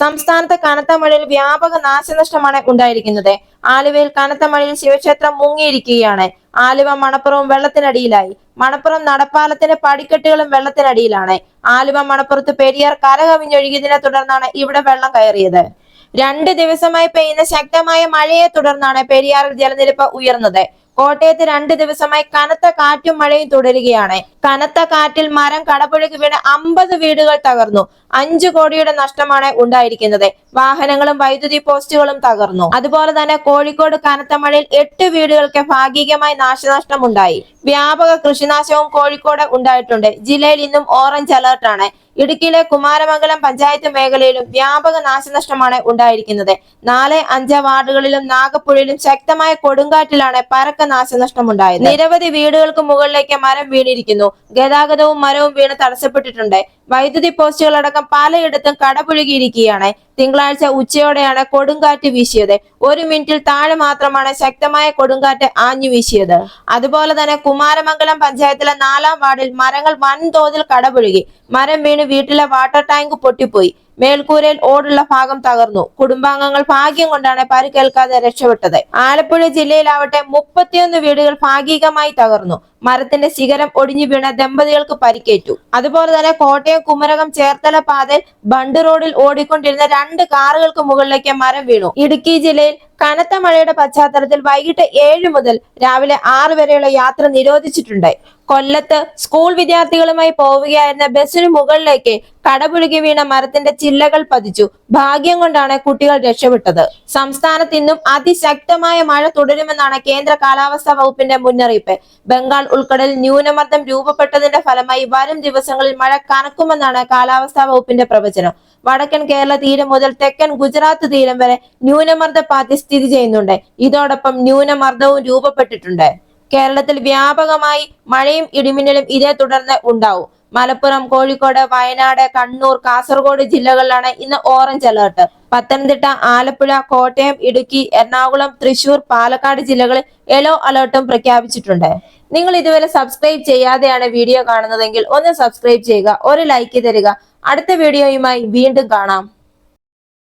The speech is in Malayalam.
സംസ്ഥാനത്ത് കനത്ത മഴയിൽ വ്യാപക നാശനഷ്ടമാണ് ഉണ്ടായിരിക്കുന്നത്. ആലുവയിൽ കനത്ത മഴയിൽ ശിവക്ഷേത്രം മുങ്ങിയിരിക്കുകയാണ്. ആലുവ മണപ്പുറവും വെള്ളത്തിനടിയിലായി. മണപ്പുറം നടപ്പാലത്തിന്റെ പടിക്കെട്ടുകളും വെള്ളത്തിനടിയിലാണ്. ആലുവ മണപ്പുറത്ത് പെരിയാർ കരകവിഞ്ഞൊഴുകിയതിനെ തുടർന്നാണ് ഇവിടെ വെള്ളം കയറിയത്. രണ്ട് ദിവസമായി പെയ്യുന്ന ശക്തമായ മഴയെ തുടർന്നാണ് പെരിയാറിൽ ജലനിരപ്പ് ഉയർന്നത്. കോട്ടയത്ത് രണ്ട് ദിവസമായി കനത്ത കാറ്റും മഴയും തുടരുകയാണ്. കനത്ത കാറ്റിൽ മരം കടപുഴകി വീണ് അമ്പത് വീടുകൾ തകർന്നു. അഞ്ചു കോടിയുടെ നഷ്ടമാണ് ഉണ്ടായിരിക്കുന്നത്. വാഹനങ്ങളും വൈദ്യുതി പോസ്റ്റുകളും തകർന്നു. അതുപോലെ തന്നെ കോഴിക്കോട് കനത്ത മഴയിൽ എട്ട് വീടുകൾക്ക് ഭാഗികമായി നാശനഷ്ടം ഉണ്ടായി വ്യാപക കൃഷിനാശവും കോഴിക്കോട് ഉണ്ടായിട്ടുണ്ട്. ജില്ലയിൽ ഇന്നും ഓറഞ്ച് അലർട്ടാണ്. ഇടുക്കിയിലെ കുമാരമംഗലം പഞ്ചായത്ത് മേഖലയിലും വ്യാപക നാശനഷ്ടമാണ് ഉണ്ടായിരിക്കുന്നത്. നാല് അഞ്ച് വാർഡുകളിലും നാഗപ്പുഴയിലും ശക്തമായ കൊടുങ്കാറ്റിലാണ് പരക്ക നാശനഷ്ടമുണ്ടായത്. നിരവധി വീടുകൾക്ക് മുകളിലേക്ക് മരം വീണിരിക്കുന്നു. ഗതാഗതവും മരവും വീണ് തടസ്സപ്പെട്ടിട്ടുണ്ട്. വൈദ്യുതി പോസ്റ്റുകളടക്കം പലയിടത്തും കടപുഴകിയിരിക്കുകയാണ്. തിങ്കളാഴ്ച ഉച്ചയോടെയാണ് കൊടുങ്കാറ്റ് വീശിയത്. ഒരു മിനിറ്റിൽ താഴെ മാത്രമാണ് ശക്തമായ കൊടുങ്കാറ്റ് ആഞ്ഞു വീശിയത്. അതുപോലെ തന്നെ കുമാരമംഗലം പഞ്ചായത്തിലെ നാലാം വാർഡിൽ മരങ്ങൾ വൻതോതിൽ കടപുഴകി. മരം വീണ് വീട്ടിലെ വാട്ടർ ടാങ്ക് പൊട്ടിപ്പോയി. മേൽക്കൂരയിൽ ഓടുള്ള ഭാഗം തകർന്നു. കുടുംബാംഗങ്ങൾ ഭാഗ്യം കൊണ്ടാണ് പരിക്കേൽക്കാതെ രക്ഷപ്പെട്ടത്. ആലപ്പുഴ ജില്ലയിലാവട്ടെ മുപ്പത്തിയൊന്ന് വീടുകൾ ഭാഗികമായി തകർന്നു. മരത്തിന്റെ ശിഖരം ഒടിഞ്ഞു വീണ ദമ്പതികൾക്ക് പരിക്കേറ്റു. അതുപോലെ തന്നെ കോട്ടയം കുമരകം ചേർത്തല പാതയിൽ ബണ്ട് റോഡിൽ ഓടിക്കൊണ്ടിരുന്ന രണ്ട് കാറുകൾക്ക് മുകളിലേക്ക് മരം വീണു. ഇടുക്കി ജില്ലയിൽ കനത്ത മഴയുടെ പശ്ചാത്തലത്തിൽ വൈകിട്ട് ഏഴ് മുതൽ രാവിലെ ആറ് വരെയുള്ള യാത്ര നിരോധിച്ചിട്ടുണ്ട്. കൊല്ലത്ത് സ്കൂൾ വിദ്യാർത്ഥികളുമായി പോവുകയായിരുന്ന ബസ്സിന് മുകളിലേക്ക് കടപുഴുകി വീണ മരത്തിന്റെ ചില്ലകൾ പതിച്ചു. ഭാഗ്യം കൊണ്ടാണ് കുട്ടികൾ രക്ഷപ്പെട്ടത്. സംസ്ഥാനത്ത് ഇന്നും അതിശക്തമായ മഴ തുടരുമെന്നാണ് കേന്ദ്ര കാലാവസ്ഥാ വകുപ്പിന്റെ മുന്നറിയിപ്പ്. ബംഗാൾ ഉൾക്കടൽ ന്യൂനമർദ്ദം രൂപപ്പെട്ടതിന്റെ ഫലമായി വരും ദിവസങ്ങളിൽ മഴ കനക്കുമെന്നാണ് കാലാവസ്ഥാ വകുപ്പിന്റെ പ്രവചനം. വടക്കൻ കേരള തീരം മുതൽ തെക്കൻ ഗുജറാത്ത് തീരം വരെ ന്യൂനമർദ്ദ പാത്തി സ്ഥിതി ചെയ്യുന്നുണ്ട്. ഇതോടൊപ്പം ന്യൂനമർദ്ദവും രൂപപ്പെട്ടിട്ടുണ്ട്. കേരളത്തിൽ വ്യാപകമായി മഴയും ഇടിമിന്നലും ഇതേ തുടർന്ന് ഉണ്ടാവും. മലപ്പുറം കോഴിക്കോട് വയനാട് കണ്ണൂർ കാസർഗോഡ് ജില്ലകളിലാണ് ഇന്ന് ഓറഞ്ച് അലേർട്ട്. പത്തനംതിട്ട ആലപ്പുഴ കോട്ടയം ഇടുക്കി എറണാകുളം തൃശൂർ പാലക്കാട് ജില്ലകളിൽ യെല്ലോ അലേർട്ടും പ്രഖ്യാപിച്ചിട്ടുണ്ട്. നിങ്ങൾ ഇതുവരെ സബ്സ്ക്രൈബ് ചെയ്യാതെയാണ് വീഡിയോ കാണുന്നതെങ്കിൽ ഒന്ന് സബ്സ്ക്രൈബ് ചെയ്യുക ഒരു ലൈക്ക് തരിക. അടുത്ത വീഡിയോയുമായി വീണ്ടും കാണാം.